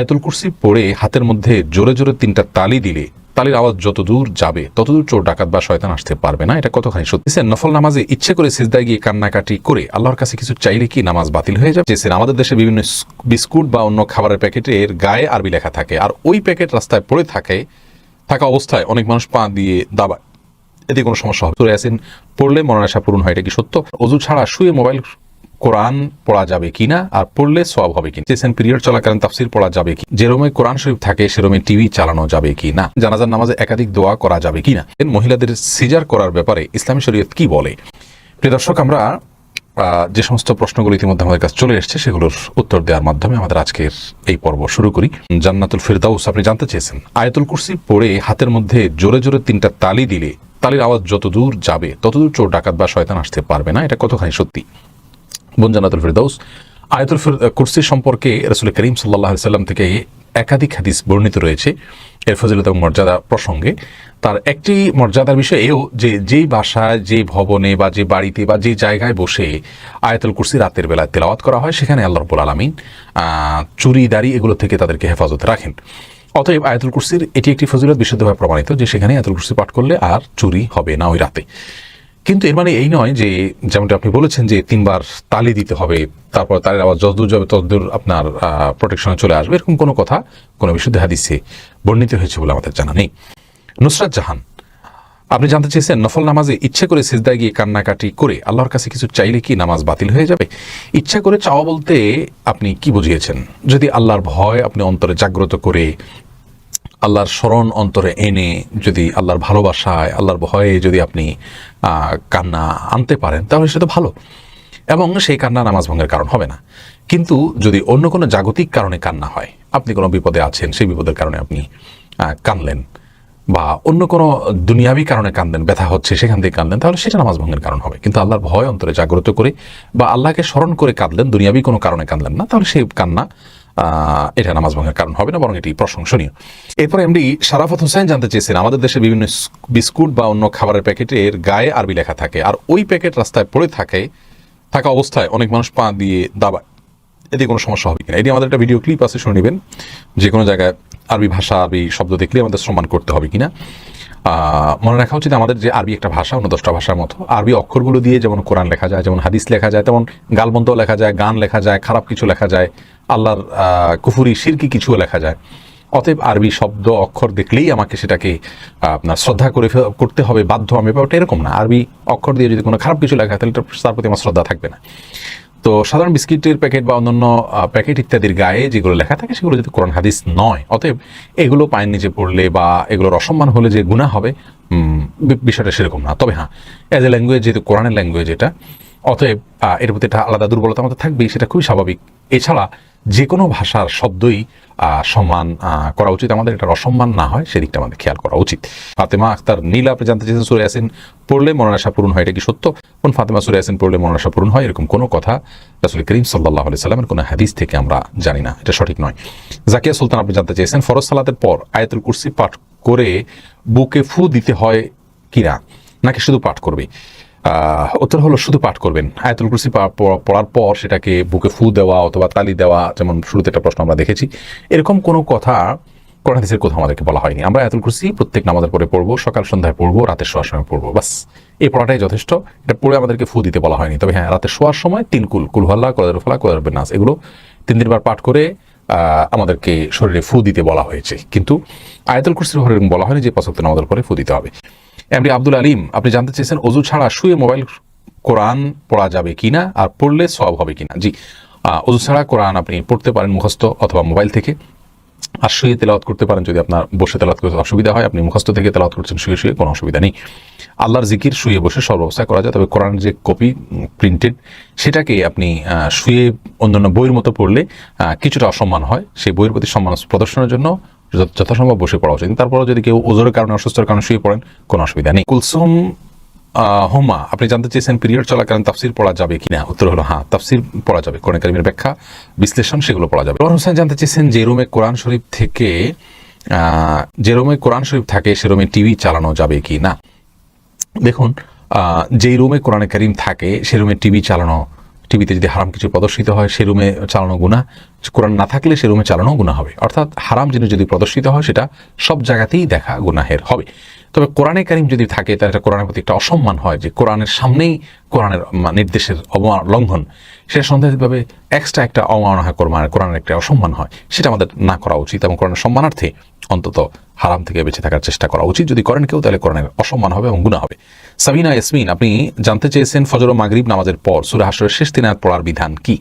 আয়াতুল কুরসি পড়ে হাতের মধ্যে জোরে জোরে তিনটা তালি দিলে তালির আওয়াজ যত দূর যাবে ততদূর চোর, ডাকাত বা শয়তান আসতে পারবে না। এটা কতখানি সত্যি? স্যার নফল নামাজে ইচ্ছে করে সিজদায় গিয়ে কান্নাকাটি করে আল্লাহর কাছে কিছু চাইলে কি নামাজ বাতিল হয়ে যাবে? স্যার আমাদের দেশে বিভিন্ন বিস্কুট বা অন্য খাবারের প্যাকেটের গায়ে আরবি লেখা থাকে। আর ওই প্যাকেট রাস্তায় পড়ে থাকে, থাকা অবস্থায় অনেক মানুষ পা দিয়ে দাবায়। এতে কোনো সমস্যা হবে সুরে পড়লে মনের আশা পূরণ হয়, এটা কি সত্য? অজু ছাড়া শুয়ে মোবাইল কোরআন পড়া যাবে কিনা আর পড়লে সব হবে কিনা? চেসেন পিরিয়ড চলাকালীন তাফসির পড়া যাবে কি? যেরমে কোরআন শরীফ থাকে সেরমে টিভি চালানো যাবে কি না? জানাজার নামাজে একাধিক দোয়া করা যাবে কিনা মহিলাদের সিজার করার ব্যাপারে ইসলামী শরীয়ত কি বলে? প্রিয় দর্শক, আমরা যে সমস্ত প্রশ্নগুলো ইতিমধ্যে আমাদের কাছে চলে এসেছে, সেগুলোর উত্তর দেওয়ার মাধ্যমে আমাদের আজকের এই পর্ব শুরু করি। জান্নাতুল ফিরদাউস, আপনি জানতে চেয়েছেন? আয়াতুল কুরসি পড়ে হাতের মধ্যে জোরে জোরে তিনটা তালি দিলে, তালির আওয়াজ যত দূর যাবে, ততদূর চোর, ডাকাত বা শয়তান আসতে পারবে না। এটা কতখানি সত্যি? বোন জান্নাতুল ফিরদাউস, আয়াতুল কুরসি সম্পর্কে রসুল করিম সাল্লাহ সাল্লাম থেকে একাধিক হাদিস বর্ণিত রয়েছে। এর ফজিলত এবং মর্যাদা প্রসঙ্গে তার একটি মর্যাদার বিষয় এও যে যেই বাসায়, যে ভবনে বা যে বাড়িতে বা যে জায়গায় বসে আয়াতুল কুরসি রাতের বেলায় তেলাওয়াত করা হয়, সেখানে আল্লাহ রব্বুল আলমিন চুরি, দাড়ি এগুলো থেকে তাদেরকে হেফাজতে রাখেন। অতএব আয়াতুল কুরসির এটি একটি ফজিলত বিশুদ্ধভাবে প্রমাণিত যে সেখানে আয়াতুল কুরসি পাঠ করলে আর চুরি হবে না ওই রাতে। কিন্তু এর মানে এই নয় যে যেমনটা আপনি বলেছেন যে তিনবার তালি দিতে হবে, তারপর তালের আবার যতদূর যাবে ততদূর আপনার প্রোটেকশনে চলে আসবে, এরকম কোনো কথা, কোনো বিশুদ্ধ হাদিসে বর্ণিত হয়েছে বলে আমাদের জানা নেই। নুসরাত জাহান, আপনি জানতে চেয়েছেন নফল নামাজে ইচ্ছে করে সিজদায় গিয়ে কান্নাকাটি করে আল্লাহর কাছে কিছু চাইলে কি নামাজ বাতিল হয়ে যাবে? ইচ্ছা করে চাওয়া বলতে আপনি কি বুঝিয়েছেন? যদি আল্লাহর ভয় আপনি অন্তরে জাগ্রত করে আল্লাহর স্মরণ অন্তরে এনে যদি আল্লাহর ভালোবাসায়, আল্লাহর ভয়ে যদি আপনি কান্না আনতে পারেন, তাহলে সেটা ভালো। এবং সেই কান্না নামাজ ভঙ্গের কারণ হবে না। কিন্তু যদি অন্য কোনো জাগতিক কারণে কান্না হয়, আপনি কোনো বিপদে আছেন, সেই বিপদের কারণে আপনি কানলেন বা অন্য কোনো দুনিয়াবি কারণে কান্দেন ব্যথা হচ্ছে, সেখান থেকে কাঁদলেন, তাহলে সেটা নামাজ ভঙ্গের কারণ হবে। কিন্তু আল্লাহর ভয় অন্তরে জাগ্রত করে বা আল্লাহকে স্মরণ করে কাঁদলেন, দুনিয়াবি কোনো কারণে কাঁদলেন না, তাহলে সেই কান্না এটা নামাজ ভঙ্গের কারণ হবে না, বরং এটি প্রশংসনীয়। এরপরে এমডি সারাফত হোসেন জানতে চেয়েছেন, আমাদের দেশে বিভিন্ন বিস্কুট বা অন্য খাবারের প্যাকেটের গায়ে আরবি লেখা থাকে, আর ওই প্যাকেট রাস্তায় পড়ে থাকে, থাকা অবস্থায় অনেক মানুষ পা দিয়ে দাবায়। এতে কোনো সমস্যা হবে কিনা? এটি আমাদের একটা ভিডিও ক্লিপ আছে, শুনে নেবেন। যে কোনো জায়গায় আরবি ভাষা, আরবি শব্দ দেখলে আমাদের সম্মান করতে হবে কিনা? মনে রাখা উচিত আমাদের যে আরবি একটা ভাষা, অন্য দশটা ভাষার মতো। আরবি অক্ষরগুলো দিয়ে যেমন কোরআন লেখা যায়, যেমন হাদিস লেখা যায়, তেমন গালবন্ত লেখা যায়, গান লেখা যায়, খারাপ কিছু লেখা যায় আল্লাহর কুফুরি, শিরকি কিছুও লেখা যায়। অতএব আরবি শব্দ, অক্ষর দেখলেই আমাকে সেটাকে, আপনার শ্রদ্ধা করে করতে হবে, বাধ্য আমি ব্যাপারটা এরকম না। আরবি অক্ষর দিয়ে যদি কোনো খারাপ কিছু লেখা, তাহলে তার প্রতি আমার শ্রদ্ধা থাকবে না। তো সাধারণ বিস্কিটের প্যাকেট বা অন্যান্য প্যাকেট ইত্যাদির গায়ে যেগুলো লেখা থাকে, সেগুলো যদি কোরআন, হাদিস নয়, অতএব এগুলো পায়ের নিচে পড়লে বা এগুলোর অসম্মান হলে যে গুণা হবে বিষয়টা সেরকম না। তবে হ্যাঁ অ্যাজ এ ল্যাঙ্গুয়েজ যেহেতু কোরআনের ল্যাঙ্গুয়েজ এটা, অতএব এর প্রতি একটা আলাদা দুর্বলতা আমাদের থাকবেই, সেটা খুবই স্বাভাবিক। এছাড়া যে কোনো ভাষার শব্দই সম্মান করা উচিত। আমাদের এটার অসম্মান না হয়, সেদিকটা আমাদের খেয়াল করা উচিত। ফাতেমা আক্তার নীলা আপনি জানতে চেয়েছেন সুরে আসেন পড়লে মনের পূরণ হয়, এটা কি সত্য? কোন ফাতেমা সুরে আসেন পড়লে মনের পূরণ হয়, এরকম কোনো কথা রাসুল করিম সাল্লাহ আলি সাল্লামের কোনো হাদিস থেকে আমরা জানি না, এটা সঠিক নয়। জাকিয়া সুলতান আপনি জানতে চেয়েছেন ফরজ সালাতের পর আয়াতুল কুরসি পাঠ করে বুকে ফু দিতে হয় কিনা? নাকি শুধু পাঠ করবে? উত্তর হলো শুধু পাঠ করবেন। আয়াতুল কুরসি পড়ার পর সেটাকে বুকে ফু দেওয়া অথবা তালি দেওয়া, যেমন শুরুতে একটা প্রশ্ন আমরা দেখেছি, এরকম কোনো কথা কোরআন হাদিসের কোথাও আমাদেরকে বলা হয়নি। আমরা আয়াতুল কুরসি প্রত্যেক নামাজের পরে পড়ব, সকাল সন্ধ্যায় পড়ব রাতের শোয়ার সময় পড়ব বাস এই পড়াটাই যথেষ্ট। এটা পড়ে আমাদেরকে ফু দিতে বলা হয়নি। তবে হ্যাঁ রাতে শোয়ার সময় তিন কুল কুলহাল্লা কোদার ফালা, কোদার বেনাস এগুলো তিন তিনবার পাঠ করে আমাদেরকে শরীরে ফু দিতে বলা হয়েছে। কিন্তু আয়াতুল কুরসির ঘরে বলা হয়নি যে পছন্দ নামাজের পরে ফু দিতে হবে। এমডি আব্দুল আলিম, আপনি জানতে চেয়েছেন অজু ছাড়া শুয়ে মোবাইল কোরআন পড়া যাবে কিনা আর পড়লে সব হবে কিনা। জি অজু ছাড়া কোরআন আপনি পড়তে পারেন মুখস্থ অথবা মোবাইল থেকে। আর শুয়ে তেলাওয়াত করতে পারেন যদি আপনার বসে তেলাওয়াত করতে অসুবিধা হয়, আপনি মুখস্থ থেকে তেলাওয়াত করছেন, শুয়ে শুয়ে কোনো অসুবিধা নেই। আল্লাহর জিকির, শুয়ে বসে সর্বাবস্থায় করা যায়, তবে কোরআন যে কপি প্রিন্টেড সেটাকে আপনি শুয়ে অন্যান্য বইয়ের মতো পড়লে কিছুটা অসম্মান হয়। সেই বইয়ের প্রতি সম্মান প্রদর্শনের জন্য যথাসম্ভব বসে পড়া উচিত। তারপরেও যদি কেউ ওজোরের কারণে অসুস্থতার কারণে শুয়ে পড়েন, কোনো অসুবিধা নেই। কুলসুম হোমা, আপনি জানতে চেয়েছেন পিরিয়ড চলাকালীন তাফসির পড়া যাবে কিনা? উত্তর হলো হ্যাঁ তাফসির পড়া যাবে। কোরআন কারিমের ব্যাখ্যা, বিশ্লেষণ, সেগুলো পড়া যাবে। রহমান হোসেন জানতে চেয়েছেন যে রুমে কোরআন শরীফ থেকে যে রুমে কোরআন শরীফ থাকে, সে রুমে টিভি চালানো যাবে কি না দেখুন যেই রুমে কোরআনে করিম থাকে, সে রুমে টিভি চালানো টিভিতে যদি হারাম কিছু প্রদর্শিত হয়, সে রুমে চালানো গুণা কোরআন না থাকলে সে রুমে চালানো গুণা হবে। অর্থাৎ হারাম জিনিস যদি প্রদর্শিত হয়, সেটা সব জায়গাতেই দেখা গুনাহের হবে। তবে কোরআনে কারিম যদি থাকে, তাহলে এটা কোরআনের প্রতি একটা অসম্মান হয় যে কোরআনের সামনেই কোরআনের নির্দেশের অবমান, লঙ্ঘন। সেটা সন্দেহভাবে এক্সট্রা একটা অবমাননা হয় কোরআন কোরআনের একটা অসম্মান হয়। সেটা আমাদের না করা উচিত এবং কোরআনের সম্মানার্থে অন্তত হারাম থেকে বেঁচে থাকার চেষ্টা করা উচিত। যদি করেন কেউ, তাহলে কোরআনের অসম্মান হবে এবং গুণা হবে। সাবিনা ইয়াসমিন, আপনি জানতে চেয়েছেন ফজর ও মাগরিব নামাজের পর সুরা হাসরের শেষ দিনায়াত পড়ার বিধান কি?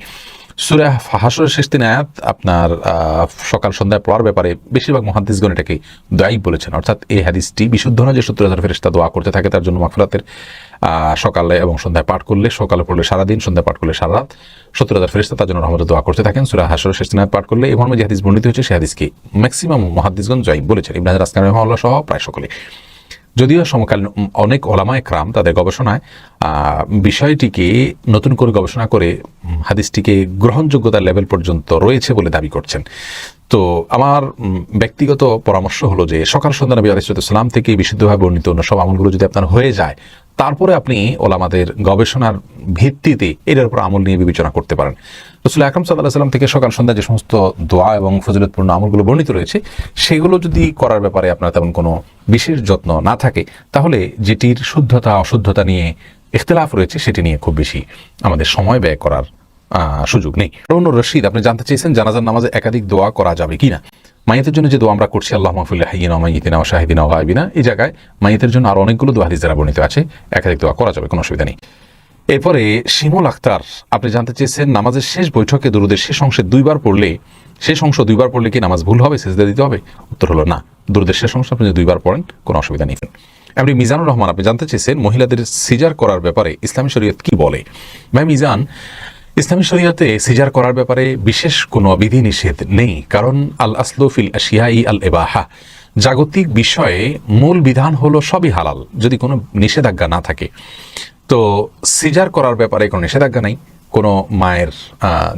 সুরা হাসরের শেষ দিন আয়াত আপনার সকাল সন্ধ্যায় পড়ার ব্যাপারে বেশিরভাগ মহাদিসগণ এটাকে দয়াই বলেছেন। অর্থাৎ এই হাদিসটি বিশুদ্ধ না যে সত্তর ফেরেস্তা দোয়া করতে থাকে, তার জন্য মাফরাতের সকালে এবং সন্ধ্যায় পাঠ করলে, সকালে পড়লে সারাদিন, সন্ধ্যায় পাঠ করলে সারা রাত সত্তর হাজার ফেরেস্তা তার জন্য রহমতের দোয়া করতে থাকেন। সুরা হাসরের শেষ দিন আয়াত পাঠ করলে মর্মে যে হাদিস বর্ণিত হয়েছে, সেই হাদিসকে ম্যাক্সিমাম মহাদিসগণ জয়ী বলেছেন। ইবনাজ রাসকান রহমাল্লাহ সহ প্রায় সকলে। যদিও সমকালীন অনেক ওলামায় ক্রাম তাদের গবেষণায় বিষয়টিকে নতুন করে গবেষণা করে হাদিসটিকে গ্রহণযোগ্যতার লেভেল পর্যন্ত রয়েছে বলে দাবি করছেন। তো আমার ব্যক্তিগত পরামর্শ হলো যে সকাল সন্ধ্যা নবী আলাইসালাম থেকে বিশুদ্ধভাবে বর্ণিত অন্য সব আমলগুলো যদি আপনার হয়ে যায় তারপরে আপনি ওলামাদের গবেষণার ভিত্তিতে এটার উপর আমল নিয়ে বিবেচনা করতে পারেন। রসুল আকরম সাল্লাহ সাল্লাম থেকে সকাল সন্ধ্যা যে সমস্ত দোয়া এবং ফজিলতপূর্ণ আমলগুলো বর্ণিত রয়েছে, সেগুলো যদি করার ব্যাপারে আপনার তেমন কোনো বিশেষ যত্ন না থাকে, তাহলে যেটির শুদ্ধতা, অশুদ্ধতা নিয়ে ইখতলাফ রয়েছে, সেটি নিয়ে খুব বেশি আমাদের সময় ব্যয় করার সুযোগ নেই। রৌনুর রশিদ, আপনি জানতে চেয়েছেন জানাজার নামাজে একাধিক দোয়া করা যাবে কিনা? মাইয়েতের জন্য যে দোয়া আমরা করছি, আল্লাহ মাহফুল্লাহ হাইয়িনা মাইয়িতিনা শাহিদিনা গায়বিনা এই জায়গায় মাইয়েতের জন্য আরও অনেকগুলো দোয়া হাদিস দ্বারা বর্ণিত আছে, একাধিক দোয়া করা যাবে, কোনো অসুবিধা নেই। এরপরে শিমুল আক্তার আপনি জানতে চেয়েছেন নামাজের শেষ বৈঠকে দুরুদের শেষ অংশে দুইবার পড়লে, শেষ অংশ দুইবার পড়লে কি নামাজ ভুল হবে, সেজদা দিতে হবে? উত্তর হলো না। দুরুদের শেষ অংশ আপনি যদি দুইবার পড়েন, কোনো অসুবিধা নেই। এমনি মিজানুর রহমান, আপনি জানতে চেয়েছেন মহিলাদের সিজার করার ব্যাপারে ইসলামী শরীয়ত কি বলে? ভাই মিজান ইসলামী শরীয়তে সিজার করার ব্যাপারে বিশেষ কোনো বিধি নিষেধ নেই, কারণ আল আসলফিল আশিয়াই আল এবাহা। জাগতিক বিষয়ে মূল বিধান হলো সবই হালাল, যদি কোনো নিষেধাজ্ঞা না থাকে। তো সিজার করার ব্যাপারে কোনো নিষেধাজ্ঞা নেই। কোনো মায়ের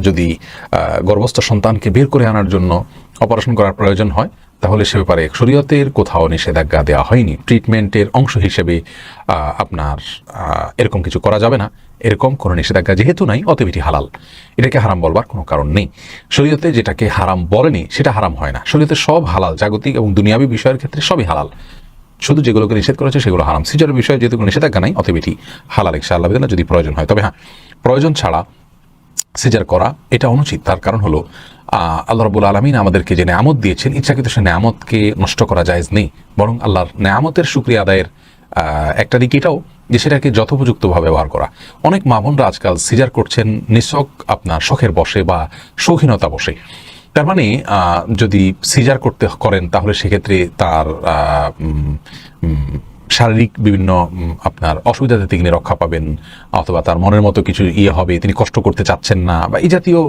যদি গর্ভস্থ সন্তানকে বের করে আনার জন্য অপারেশন করার প্রয়োজন হয় তাহলে সে ব্যাপারে শরীয়তের কোথাও নিষেধাজ্ঞা দেওয়া হয়নি। ট্রিটমেন্টের অংশ হিসেবে আপনার এরকম কিছু করা যাবে না। এরকম কোনো নিষেধাজ্ঞা যেহেতু নাই, অতএব এটি হালাল। এটাকে হারাম বলবার কোনো কারণ নেই। শরীয়তে যেটাকে হারাম বলেনি, সেটা হারাম হয় না। শরীয়তে সব হালাল, জাগতিক এবং দুনিয়াবী বিষয়ের ক্ষেত্রে সবই হালাল। শুধু যেগুলোকে নিষেধ করেছে সেগুলো হারাম। সিজারের বিষয়ে যেহেতু কোনো নিষেধাজ্ঞা নাই, অতএব এটি হালাল ইনশা আল্লাহ যদি প্রয়োজন হয়। তবে হ্যাঁ প্রয়োজন ছাড়া সিজার করা, এটা অনুচিত। তার কারণ হলো আল্লাহ রবুল আলমিন আমাদেরকে যে নেয়ামত দিয়েছেন, ইচ্ছাকৃত সে নেয়ামতকে নষ্ট করা জায়েজ নেই। বরং আল্লাহর নেয়ামতের সুক্রিয়া আদায়ের একটা দিক এটাও যে সেটাকে যথোপযুক্তভাবে ব্যবহার করা। অনেক মা আজকাল সিজার করছেন, নিছক আপনার শখের বসে বা শৌখিনতা বসে। তার মানে যদি সিজার করতে করেন, তাহলে সেক্ষেত্রে তার শারীরিক বিভিন্ন আপনার অসুবিধা থেকে তিনি রক্ষা পাবেন, অথবা তার মনের মতো কিছু ইয়ে হবে, তিনি কষ্ট করতে চাচ্ছেন না, বা এই জাতীয়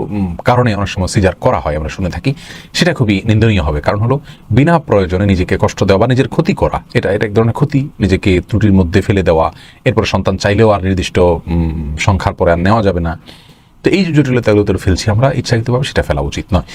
কারণে অনেক সময় সিজার করা হয় আমরা শুনে থাকি, সেটা খুবই নিন্দনীয় হবে। কারণ হলো, বিনা প্রয়োজনে নিজেকে কষ্ট দেওয়া বা নিজের ক্ষতি করা, এটা এটা এক ধরনের ক্ষতি, নিজেকে ত্রুটির মধ্যে ফেলে দেওয়া, এরপর সন্তান চাইলেও আর নির্দিষ্ট সংখ্যার পরে আর নেওয়া যাবে না। তো এই যে জটিলতাগুলো তো ফেলছি আমরা, ইচ্ছাকৃতভাবে সেটা ফেলা উচিত নয়।